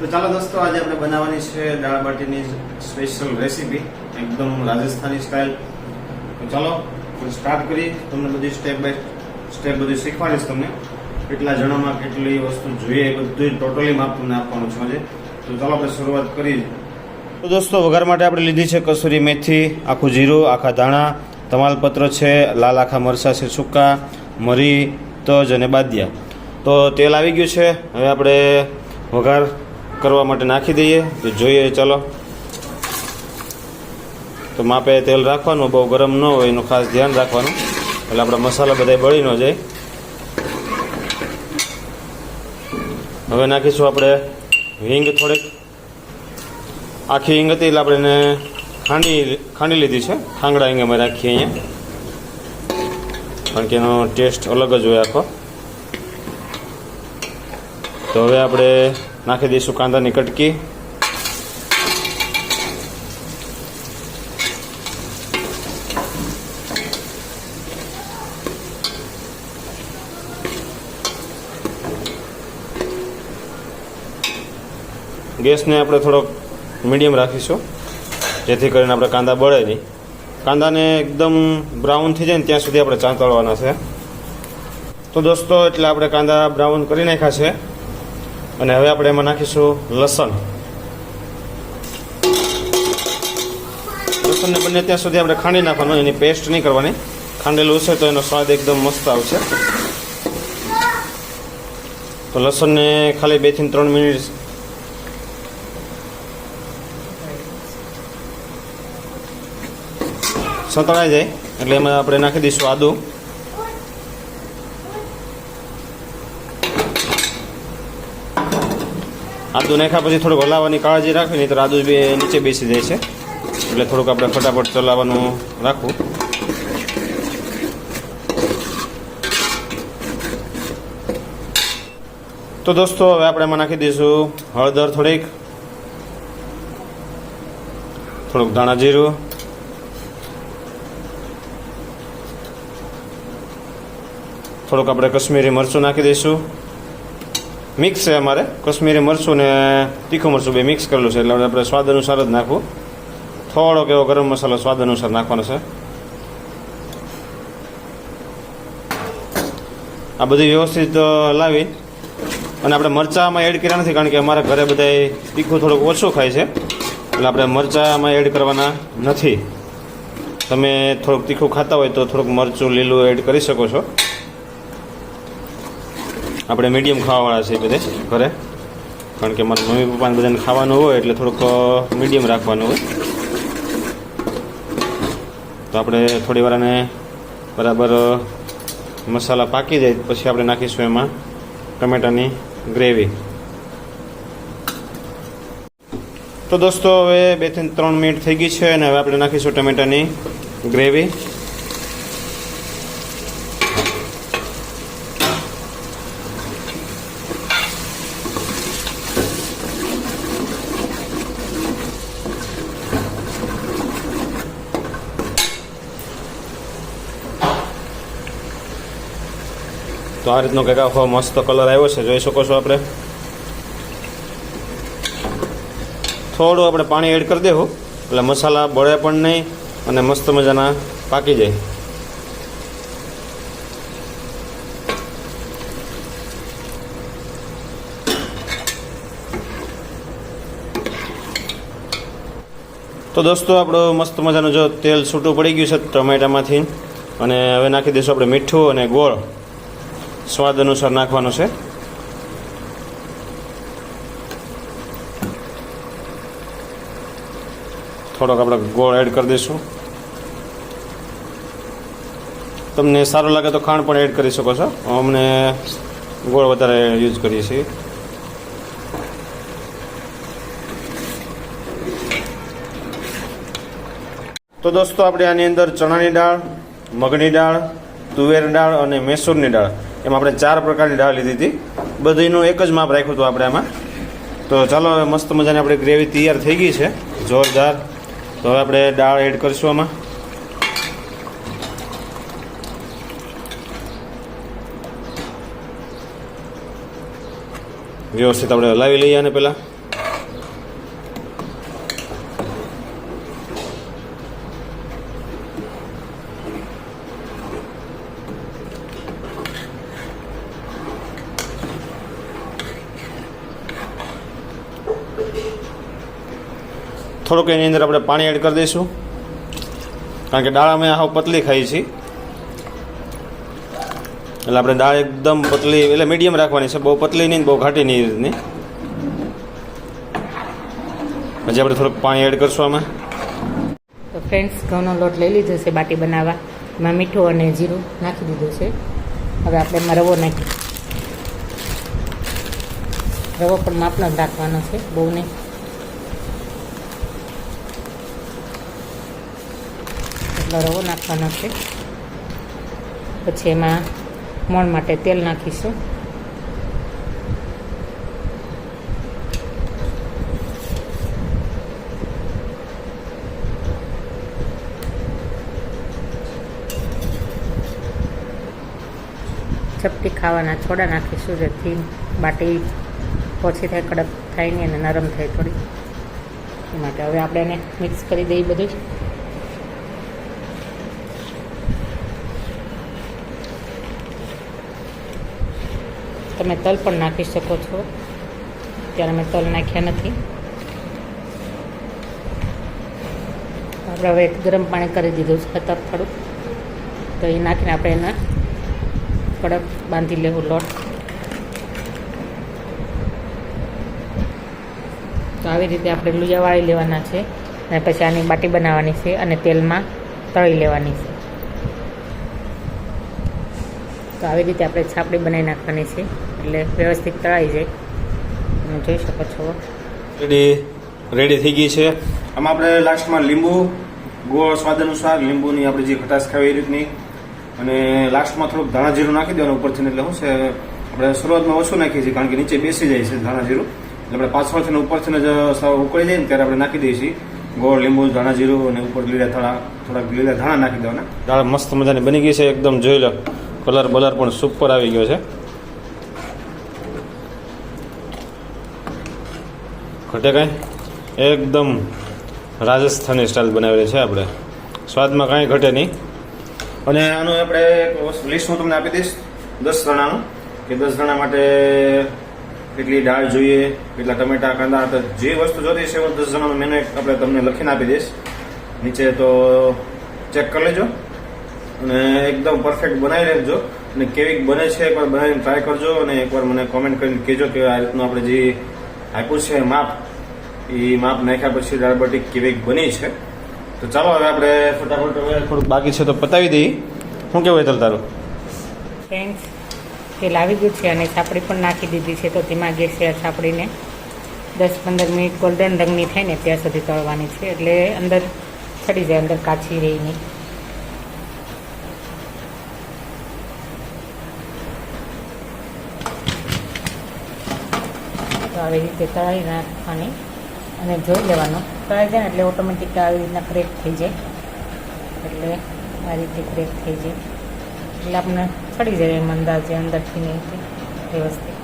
તો ચાલો દોસ્તો, આજે આપણે બનાવવાની છે દાળ બાટીની સ્પેશિયલ રેસીપી એકદમ રાજસ્થાની સ્ટાઇલ તો ચાલો સ્ટાર્ટ કરી તમને બધી સ્ટેપ બાય સ્ટેપ બધી શીખવાડીશ તમને. કેટલા જણામાં કેટલી વસ્તુ જોઈએ એ બધું ટોટલી માપ તમને આપવાનું છે આજે. તો ચાલો, આપણે શરૂઆત કરી તો દોસ્તો, વઘાર માટે આપણે લીધી છે કસૂરી મેથી, આખું જીરું, આખા ધાણા, તમાલપત્ર છે, લાલ આખા મરચાં છે, સૂકા, મરી, તજ અને બાદિયા. તો તેલ આવી ગયું છે. હવે આપણે વઘાર કરવા માટે નાખી દઈએ. તો જોઈએ, ચલો. તો માપે તેલ રાખવાનું, બહુ ગરમ ન હોય, એનું ખાસ ધ્યાન રાખવાનું. એટલે આપણા મસાલા બધા બળી ન જાય. હવે નાખીશું આપણે હિંગ થોડીક. આખી હિંગ હતી એટલે આપણે એને ખાંડી ખાંડી લીધી છે. ખાંગડા હિંગ અમે રાખીએ અહીંયા. કારણ કે એનો ટેસ્ટ અલગ જ હોય આખો. તો હવે આપણે નાખી દઈશું કાંદાની કટકી. ગેસને આપણે થોડોક મીડિયમ રાખીશું, જેથી કરીને આપણે કાંદા બળે નહીં. કાંદાને એકદમ બ્રાઉન થઈ જાય ને ત્યાં સુધી આપણે ચાંતળવાના છે. તો દોસ્તો, એટલે આપણે કાંદા બ્રાઉન કરી નાખ્યા છે. અને હવે આપણે એમાં નાખીશું લસણ. લસણને બને ત્યાં સુધી આપણે ખાંડી નાખવાનું, એની પેસ્ટ નહીં કરવાની. ખાંડેલું હશે તો એનો સ્વાદ એકદમ મસ્ત આવશે. તો લસણને ખાલી બેથી ત્રણ મિનિટ સંતળાઈ જાય. એટલે એમાં આપણે નાખી દઈશું આદું. આદુ નાખ્યા પછી થોડુંક હલાવવાની કાળજી રાખવી, નહીં તો આદુ બે નીચે બેસી જાય છે. એટલે થોડુંક આપણે ફટાફટ ચલાવવાનું રાખવું તો દોસ્તો, હવે આપણે એમાં નાખી દઈશું હળદર થોડીક. થોડુંક ધાણા જીરું. થોડુંક આપણે કશ્મીરી મરચું નાખી દઈશું. મિક્સ છે અમારે. કશ્મીરી મરચું ને તીખું મરચું બે મિક્સ કરેલું છે. એટલે આપણે સ્વાદ અનુસાર જ નાખવું. થોડોક એવો ગરમ મસાલો સ્વાદ અનુસાર નાખવાનો છે. આ બધી વ્યવસ્થિત લાવી. અને આપણે મરચાંમાં એડ કર્યા નથી કારણ કે અમારા ઘરે બધા તીખું થોડુંક ઓછું ખાય છે. એટલે આપણે મરચાંમાં એડ કરવાના નથી. તમે થોડુંક તીખું ખાતા હોય તો થોડુંક મરચું લીલું એડ કરી શકો છો. આપણે મીડિયમ ખાવાવાળા છે બધે ઘરે. કારણ કે મારા મમ્મી પપ્પાને બધાને ખાવાનું હોય એટલે થોડુંક મીડિયમ રાખવાનું હોય. તો આપણે થોડી વાર આને બરાબર મસાલા પાકી જાય, પછી આપણે નાખીશું એમાં ટમેટાની ગ્રેવી તો દોસ્તો, હવે બેથી ત્રણ મિનિટ થઈ ગઈ છે અને હવે આપણે નાખીશું ટમેટાની ગ્રેવી તો આ રીતનો કંઈક આખો મસ્ત કલર આવ્યો છે, જોઈ શકો છો આપણે. થોડું આપણે પાણી એડ કરી દેવું, એટલે મસાલા બળે પણ નહીં અને મસ્ત મજાના પાકી જાય. તો દોસ્તો, આપણો મસ્ત મજાનું જો તેલ છૂટું પડી ગયું છે ટમેટામાંથી, અને હવે નાખી દઈશું આપણે મીઠું અને ગોળ. સ્વાદ અનુસાર નાખવાનો છે. થોડોક આપણે ગોળ એડ કરી દઈશું. તમને સારું લાગે તો ખાંડ પણ એડ કરી શકો છો. અમને ગોળ વધારે યુઝ કરીએ છીએ. તો દોસ્તો, આપણે આની અંદર ચણાની દાળ, મગની દાળ તુવેર દાળ અને મૈસૂરની દાળ. એમાં આપણે ચાર પ્રકારની દાળ લીધી હતી. બધીનું એક જ માપ રાખ્યું હતું આપણે આમાં. તો ચાલો હવે મસ્ત મજાની આપણી ગ્રેવી તૈયાર થઈ ગઈ છે. જોરદાર. તો હવે આપણે દાળ એડ કરીશું આમાં. વ્યવસ્થિત આપણે હલાવી લઈએ આને પહેલાં. થોડુંક એની અંદર આપણે પાણી એડ કરી દઈશું. કારણ કે દાળ અમે હાવ પતલી ખાઈ છીએ. એટલે આપણે દાળ એકદમ પતલી, એટલે મીડિયમ રાખવાની છે. બહુ પતલી નહીં બહુ ઘાટી નહીં રીતની. પછી આપણે થોડુંક પાણી એડ કરશું આમાં. તો ફ્રેન્ડ્સ ઘઉંનો લોટ લઈ લીધો છે બાટી બનાવવા. એમાં મીઠું અને જીરું નાખી દીધું છે. હવે આપણે એમાં રવો નાખી રવો પણ માપનો જ રાખવાનો છે બહુ નહીં એટલો રવો નાખવાનો છે. પછી એમાં મોણ માટે તેલ નાખીશું. ચપટી ખાવાના છોડા નાખીશું જેથી બાટી ઓછી થાય, કડક થાય નહીં અને નરમ થાય થોડી. એ માટે હવે આપણે એને મિક્સ કરી દઈએ બધું. તમે તલ પણ નાખી શકો છો. ત્યારે મેં તલ નાખ્યા નથી. આપણે હવે ગરમ પાણી કરી દીધું છે તપ થોડું તો એ નાખીને આપણે એના કડક બાંધી લેવું લોટ. તો આવી રીતે આપણે લુયા વાળી લેવાના છે. અને પછી આની બાટી બનાવવાની છે અને તેલમાં તળી લેવાની છે. તો આવી રીતે આપણે છાપડી બનાવી નાખવાની છે. એટલે વ્યવસ્થિત તળાઈ જાય. તમે જોઈ શકો છો. રેડી રેડી થઈ ગઈ છે? આમાં આપણે લાસ્ટમાં લીંબુ ગોળ સ્વાદ અનુસાર લીંબુની આપણે જે ખટાશ ખાવી એ રીતની. અને લાસ્ટમાં થોડુંક ધાણા જીરું નાખી દેવાનું ઉપરથી એટલે શું છે આપણે શરૂઆતમાં ઓછું નાખીએ છીએ કારણ કે નીચે બેસી જાય છે ધાણા જીરું. એટલે આપણે પાછળથી ને ઉપરથી જ સાવ ઉકળી જાય ને ત્યારે આપણે નાખી દઈએ છીએ. ગોળ લીંબુ ધાણા જીરું અને ઉપર લીલા થોડા થોડાક લીલા ધાણા નાખી દેવાના. દાળ મસ્ત મજાની બની ગઈ છે એકદમ જોઈ લો. કલર બલર પણ સુપર આવી ગયો છે. ઘટે કાંઈ એકદમ રાજસ્થાની સ્ટાઇલ બનાવેલી છે આપણે. સ્વાદમાં કાંઈ ઘટે નહીં. અને આનું આપણે લિસ્ટ હું તમને આપી દઈશ. દસ જણાનું કે દસ જણા માટે કેટલી દાળ જોઈએ, કેટલા ટમેટા, કાંદા જે વસ્તુ જોતી છે એવું દસ જણાનું મેનુ આપણે તમને લખીને આપી દઈશ. નીચે તો ચેક કરી લેજો. અને એકદમ પરફેક્ટ બનાવી લેજો અને કેવી બને છે એકવાર બનાવીને ટ્રાય કરજો અને એકવાર મને કોમેન્ટ કરીને કહેજો કે આ રીતનું આપણે જે આપ્યું છે માપ. એ માપ નાખ્યા પછી દાળ બાટી કેવી બની છે? તો ચાલો હવે આપણે ફટાફટ હવે થોડુંક બાકી છે તો પતાવી દઈએ. શું કેવું હેતલ તારું? ફ્રેન્ડ્સ તેલ આવી ગયું છે અને છાપડી પણ નાખી દીધી છે તો તેમાં ગેસ છે છાપડીને દસ પંદર મિનિટ ગોલ્ડન રંગની થાય ને ત્યાં સુધી તળવાની છે એટલે અંદર ચડી જાય, અંદર કાચી રહી નહીં. આવી રીતે તળાવી નાખવાની અને જોઈ લેવાનું. તળાવી જાય એટલે ઓટોમેટિક આવી રીતના ક્રેક થઈ જાય. એટલે આ રીતે ક્રેક થઈ જાય. એટલે આપણે ચડી જાય એમ અંદાજે અંદરથી નહીં વ્યવસ્થિત.